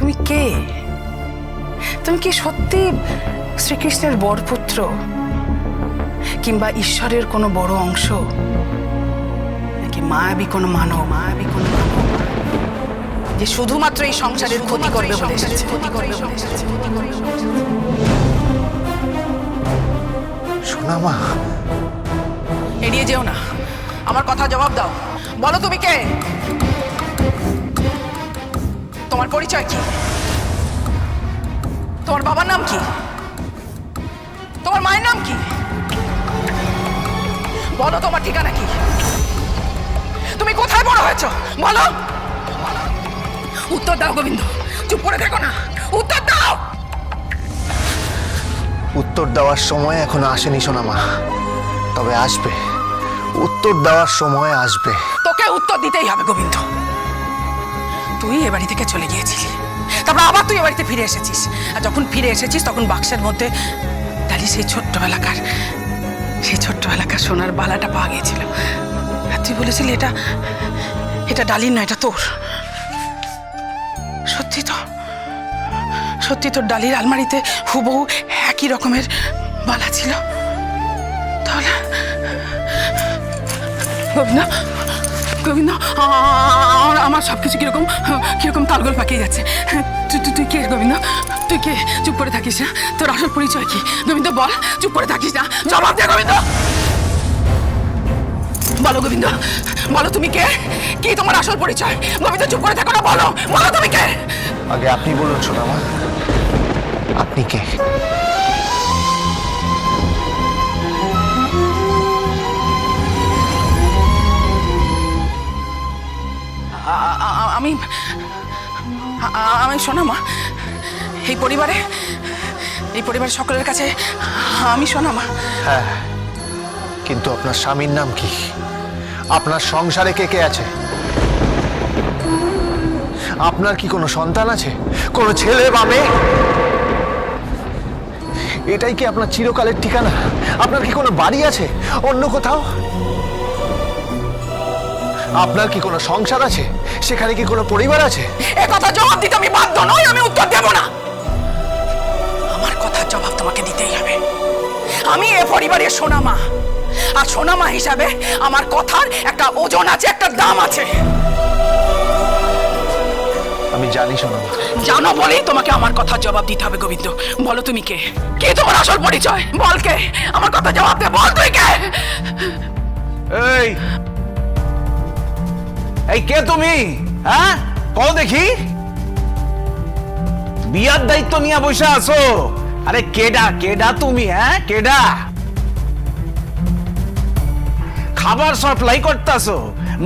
তুমি কে? তুমি কি সত্যি শ্রীকৃষ্ণের বরপুত্র? কিংবা ঈশ্বরের কোনো বড় অংশ? নাকি মায়াবী কোনো মানব? মায়াবী কোনো মানব? যে শুধুমাত্র এই সংসারের ক্ষতি করবে বলে এসেছে। ক্ষতি করবে বলে এসেছে। সোনা মা। এড়িয়ে যেও না। আমার কথা জবাব দাও। বলো তুমি কে? তোমার পরিচয় কি? তোমার বাবার নাম কি? তোমার মায়ের নাম কি? বলো তোমার ঠিকানা কি? তুমি কোথায় বড় হয়েছ? বলো! উত্তর দাও গোবিন্দ চুপ করে দেখো না। উত্তর দাও! উত্তর দেওয়ার সময় এখনও আসেনি সোনা মা তবে আসবে। উত্তর দেওয়ার সময় আসবে। তোকে উত্তর দিতেই হবে গোবিন্দ। তুই এ বাড়ি থেকে চলে গিয়েছিলি। তারপর আবার তুই এ বাড়িতে ফিরে এসেছিস। আর যখন ফিরে এসেছিস, তখন বাক্সের মধ্যে তাহলে সেই ছোট্টবেলাকার সেই ছোট্টবেলাকার সোনার বালাটা পাওয়া গিয়েছিল। আর তুই বলেছিলি, এটা এটা ডালির না, এটা তোর। সত্যি তো, সত্যি তোর ডালির আলমারিতে হুবহু একই রকমের বালা ছিল। তাহলে গোবিন্দ গোবিন্দ আমার সব কিছু কীরকম কীরকম তালগোল পাকিয়ে যাচ্ছে। তুই তুই তুই কে গোবিন্দ? তুই কে? চুপ করে থাকিস না তোর আসল পরিচয় কি? গোবিন্দ, বল, চুপ করে থাকিস না। জবাব দে গোবিন্দ! বলো গোবিন্দ, বলো তুমি কে? কি তোমার আসল পরিচয়? গোবিন্দ, চুপ করে থাকো না, বলো বলো তুমি কে? আগে আপনি বলুন সোনা মা আপনি কে? আমি আমি শোনা মা। এই পরিবারে, এই পরিবারের সকলের কাছে আমি শোনা মা। হ্যাঁ কিন্তু আপনার স্বামীর নাম কি? আপনার সংসারে কে কে আছে? আপনার কি কোনো সন্তান আছে? কোনো ছেলে বা মেয়ে? এটাই কি আপনার চিরকালের ঠিকানা? আপনার কি কোনো বাড়ি আছে? অন্য কোথাও? আপনার কি কোনো সংসার আছে? সেখানে কি কোনো পরিবার আছে? এ কথা জবাব দিতে আমি বাধ্য নই আমি উত্তর দেব না। আমার কথার জবাব তোমাকে দিতেই হবে। আমি এ পরিবারের সোনামা। আর সোনামা হিসাবে আমার কথার একটা ওজন আছে একটা দাম আছে। আমি জানি শোনা জানো বলেই তোমাকে আমার কথার জবাব দিতে হবে গোবিন্দ। বলো তুমি কে? কে তোমার আসল পরিচয়? বল কে? আমার কথা জবাব দে বল তুই কে? এই! এই কে তুমি? হ্যাঁ? কও দেখি। বিয়ার দায়িত্ব নিয়ে বসে আছো। আরে কেডা কেডা তুমি হ্যাঁ? কেডা? খাবার সাপ্লাই করতেছো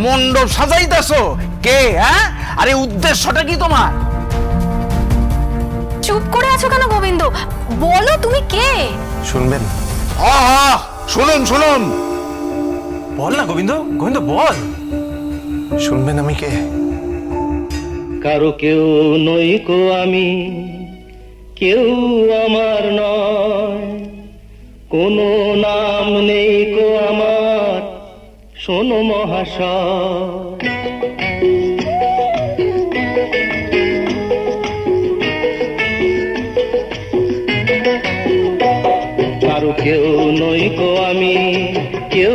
মণ্ডপ সাজাইতেছো। কে হ্যাঁ? আরে উদ্দেশ্যটা কি তোমার? চুপ করে আছো কেন গোবিন্দ? বলো তুমি কে? শুনবেন। হ হ শুনুন শুনুন। বল না গোবিন্দ গোবিন্দ বল। শুনবেন আমি কে? কারও কেউ নই কো আমি, কেউ আমার নয়। কোনো নাম নেই কো আমার, শোনো মহাশয়। কারও কেউ নই কো আমি, কেউ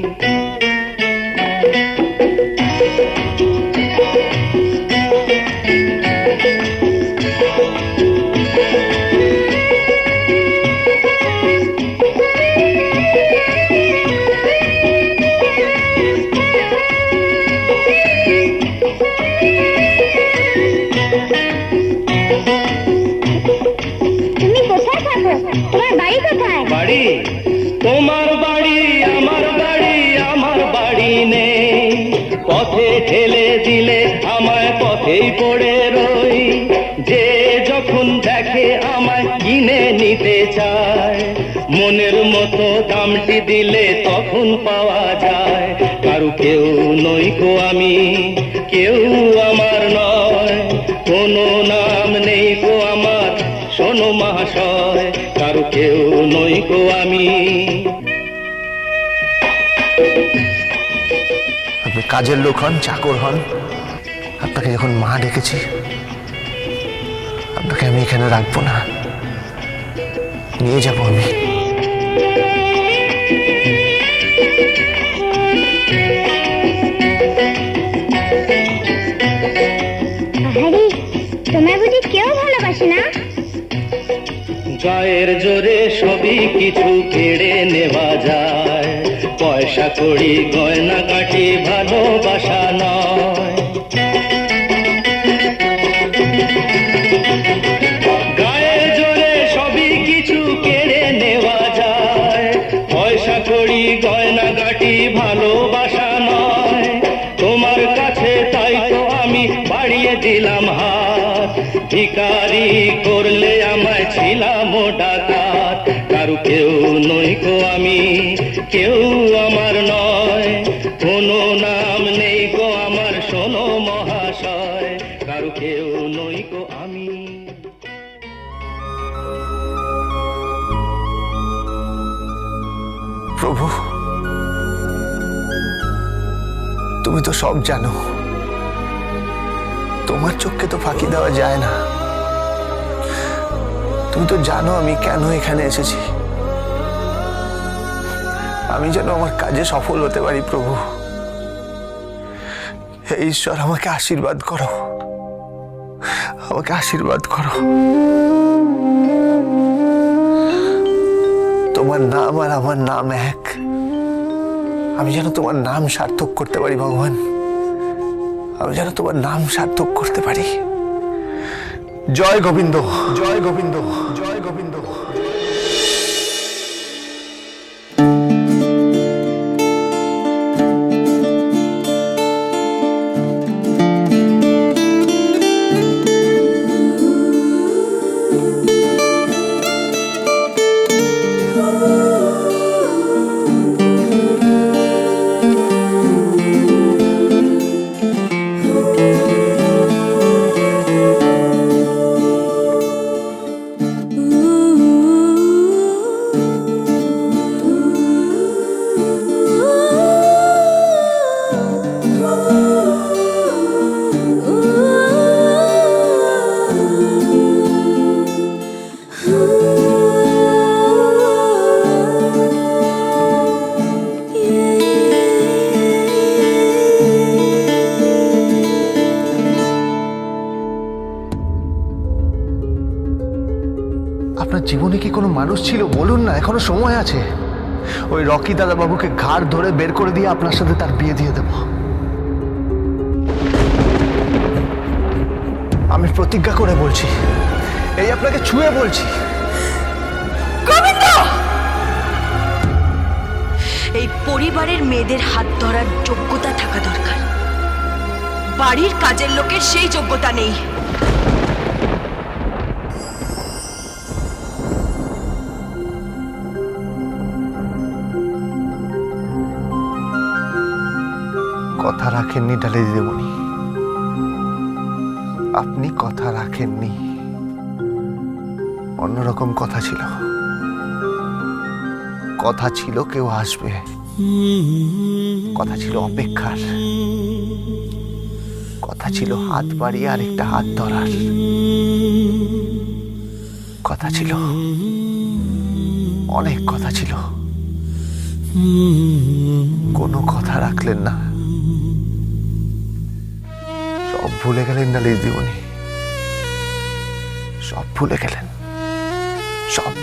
পড়ে রই, যে যখন দেখে আমায় কিনে নিতে চায়, মনের মতো দামটি দিলে তখন পাওয়া যায়। কারু কেউ নই কো আমি, কেউ আমার নয়, কোনো নাম নেই কো আমার, শোনো মহাশয়, কারু কেউ নই কো আমি। কাজের লোক হন, চাকর হন আপনাকে যখন মা ডেকেছি। আপনাকে আমি এখানে রাখব না। নিয়ে যাব আমি। আহারে বুঝি কেউ ভালোবাসে না? গায়ের জোরে সবই কিছু কেড়ে নেওয়া যায়। পয়সা কড়ি গয়না কাটি ভালোবাসা নয়। ভিকারি করলে আমায় ছিলাম ডাকাত। কারু কেউ নই কো আমি, কেউ আমার নয়। কোনো নাম নেই গো আমার শোনো মহাশয়। কারু কেউ নই গো আমি। প্রভু, তুমি তো সব জানো। তোমার চোখকে তো ফাঁকি দেওয়া যায় না। তুমি তো জানো আমি কেন এখানে এসেছি। আমি যেন আমার কাজে সফল হতে পারি, প্রভু। হে ঈশ্বর, আমাকে আশীর্বাদ করো। আমাকে আশীর্বাদ করো। তোমার নাম আর আমার নাম এক। আমি যেন তোমার নাম সার্থক করতে পারি, ভগবান। আমি যেন তোমার নাম সার্থক করতে পারি। জয় গোবিন্দ জয় গোবিন্দ জয় গোবিন্দ। আপনার জীবনে কি কোনো মানুষ ছিল? বলুন না, এখনও সময় আছে। ওই রকি দাদা বাবুকে ঘাড় ধরে বের করে দিয়ে আপনার সাথে তার বিয়ে দিয়ে দেব। আমি প্রতিজ্ঞা করে বলছি, এই আপনাকে ছুঁয়ে বলছি। এই পরিবারের মেয়েদের হাত ধরার যোগ্যতা থাকা দরকার। বাড়ির কাজের লোকের সেই যোগ্যতা নেই। কথা রাখেননি ডালে দিদিমণি আপনি কথা রাখেননি। অন্যরকম কথা ছিল। কথা ছিল কেউ আসবে। কথা ছিল অপেক্ষার। কথা ছিল হাত বাড়িয়ে আরেকটা হাত ধরার। কথা ছিল। অনেক কথা ছিল। কোনো কথা রাখলেন না। ভুলে গেলেন না দিদিমণি সব ভুলে গেলেন। সব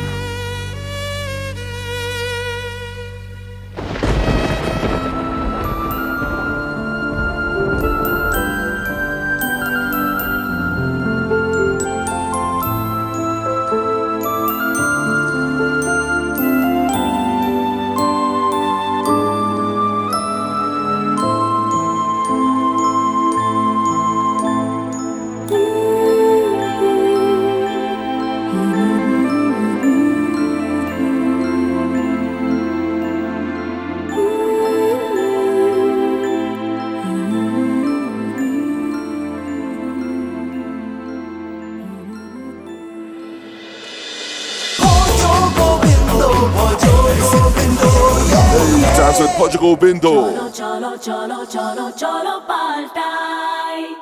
ভজ Govinda cholo, cholo, cholo, cholo, cholo, paltai.